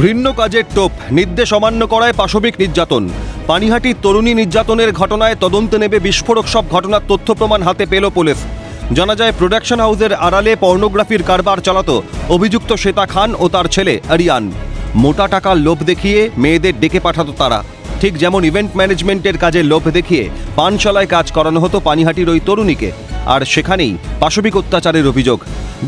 ঘৃণ্য কাজের টোপ, নির্দেশ অমান্য করায় পাশবিক নির্যাতন। পানিহাটি তরুণী নির্যাতনের ঘটনায় তদন্তে নেবে বিস্ফোরক সব ঘটনার তথ্য প্রমাণ হাতে পেল পুলিশ। জানা যায়, প্রোডাকশন হাউসের আড়ালে পর্নোগ্রাফির কারবার চালাতো অভিযুক্ত শ্বেতা খান ও তার ছেলে আরিয়ান। মোটা টাকার লোভ দেখিয়ে মেয়েদের ডেকে পাঠাত তারা। ঠিক যেমন ইভেন্ট ম্যানেজমেন্টের কাজে লোভ দেখিয়ে পানশালায় কাজ করানো হতো পানিহাটির ওই তরুণীকে। আর সেখানেই পাশবিক অত্যাচারের অভিযোগ।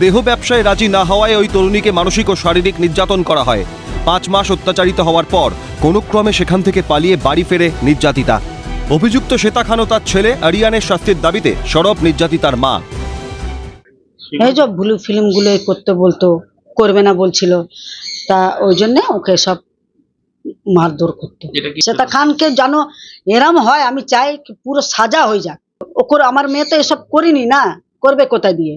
দেহ ব্যবসায় রাজি না হওয়ায় ওই তরুণীকে মানসিক ও শারীরিক নির্যাতন করা হয়। পাঁচ মাস অত্যাচারিত হওয়ার পর কোনো ক্রমে সেখান থেকে পালিয়ে বাড়ি ফেরে নির্যাতিতা। অভিযুক্ত শ্বেতা খান ও তার ছেলে আরিয়ানের শাস্তির দাবিতে সরব নির্যাতিতার মা। এই যে ব্লু ফিল্মগুলো করতে বলতো করবে না বলছিল তা ওই জন্যে ওকে সব মারধর করতো। সেটা খানকে জানো এরম হয় আমি চাই পুরো সাজা হয়ে যাক। ওকে আমার মেয়ে তো এসব করিনি না করবে কোথায় দিয়ে?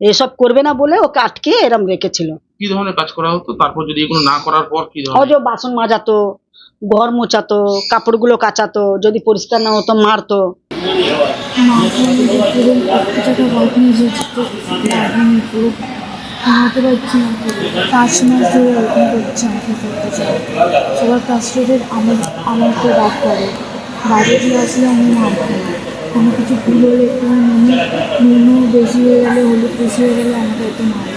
এসব করবে না বলে ওকে আটকে এরম রেখেছিল। কি ধরনের কাজ করা হতো? তারপর যদি এগুলো না করার পর কি ধরনের? যে বাসন মাজাতো ঘর মোচাতো কাপড়গুলো কাচাতো যদি পরিষ্কার না হতো মারতো। পুরো একটা গল্প নিয়ে যেতে আমি পুরো ঘুমাতে পারছি না পাঁচ মাস ধরে এরকম করছে আমাকে করতে চাই সবার কাস্টডের আমার আমাকে রাগ করে। বাইরে দিয়ে আসলে আমি খাই কোনো কিছু ভুল হলে একটু বেশি হয়ে গেলে, হলুদ বেশি হয়ে গেলে আমাকে একটু মারে।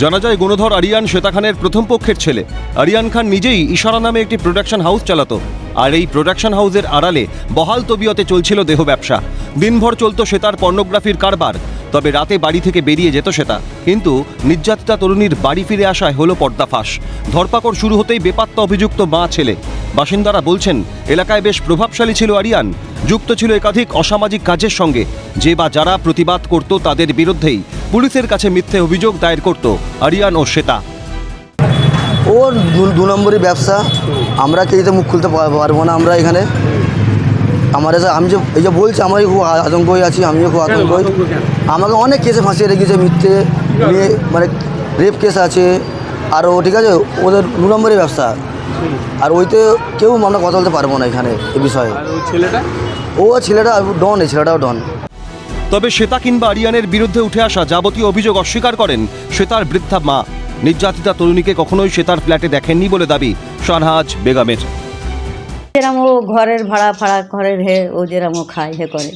জানা যায় গুণধর আরিয়ান শ্বেতা খানের প্রথম পক্ষের ছেলে। আরিয়ান খান নিজেই ইশারা নামে একটি প্রোডাকশন হাউস চালাতো। আর এই প্রোডাকশন হাউসের আড়ালে বহাল তবিয়তে চলছিল দেহ ব্যবসা। দিনভর চলতো শ্বেতার পর্নোগ্রাফির কারবার। তবে রাতে বাড়ি থেকে বেরিয়ে যেত শ্বেতা। কিন্তু নির্যাতিতা তরুণীর বাড়ি ফিরে আসায় হলো পর্দাফাঁস ধরপাকড় শুরু হতেই বেপাত্তা অভিযুক্ত মা ছেলে বাসিন্দারা বলছেন এলাকায় বেশ প্রভাবশালী ছিল আরিয়ান। যুক্ত ছিল একাধিক অসামাজিক কাজের সঙ্গে। যে বা যারা প্রতিবাদ করত তাদের বিরুদ্ধেই পুলিশের কাছে মিথ্যে অভিযোগ দায়ের করত আরিয়ান ও শ্বেতা। ওর দু- দু নম্বরই ব্যবসা। আমরা কেউতে মুখ খুলতে পার- পারব না আমরা এখানে। আমার এসে আমি যে এই যে বলছি আমি খুব আ- আতঙ্কই আছি আমিও খুব আতঙ্কই। আমাকে অনেক কেসে ফাঁসিয়ে রেখেছে মিথ্যে মেয়ে মানে রেপ কেস আছে। আরও ঠিক আছে? ওদের দু নম্বরই ব্যবসা। আর ওইতে কেউ আমরা কথা বলতে পারব না এখানে এ বিষয়ে। ও ছেলেটা ডন এই ছেলেটাও ডন। তবে শ্বেতা কিংবা আরিয়ানের বিরুদ্ধে উঠে আসা যাবতীয় অভিযোগ অস্বীকার করেন শ্বেতার বৃদ্ধা মা। নির্যাতিতা তরুণীকে কখনোই শ্বেতার ফ্ল্যাটে দেখেননি বলে দাবি শাহনাজ বেগমের। যেরকম ও ঘরের ভাড়া ফাড়া ঘরের হে ও যেরকম ও খায় হে করে।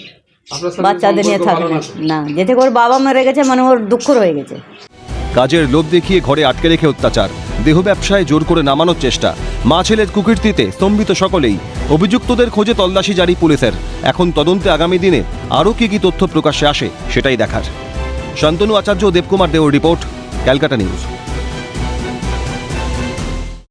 বাচ্চাদের নিয়ে থাকে না না যেতে করে বাবা মরে গেছে মানে ওর দুঃখ রয়ে গেছে। কাজের লোভ দেখিয়ে ঘরে আটকে রেখে অত্যাচার। দেহ ব্যবসায় জোর করে নামানোর চেষ্টা। মা ছেলের কুকীর্তিতে স্তম্ভিত সকলেই। অভিযুক্তদের খোঁজে তল্লাশি জারি পুলিশের। এখন তদন্তে আগামী দিনে আরও কী কী তথ্য প্রকাশ্যে আসে সেটাই দেখার। শান্তনু আচার্য দেবকুমার দেওর রিপোর্ট, ক্যালকাটা নিউজ।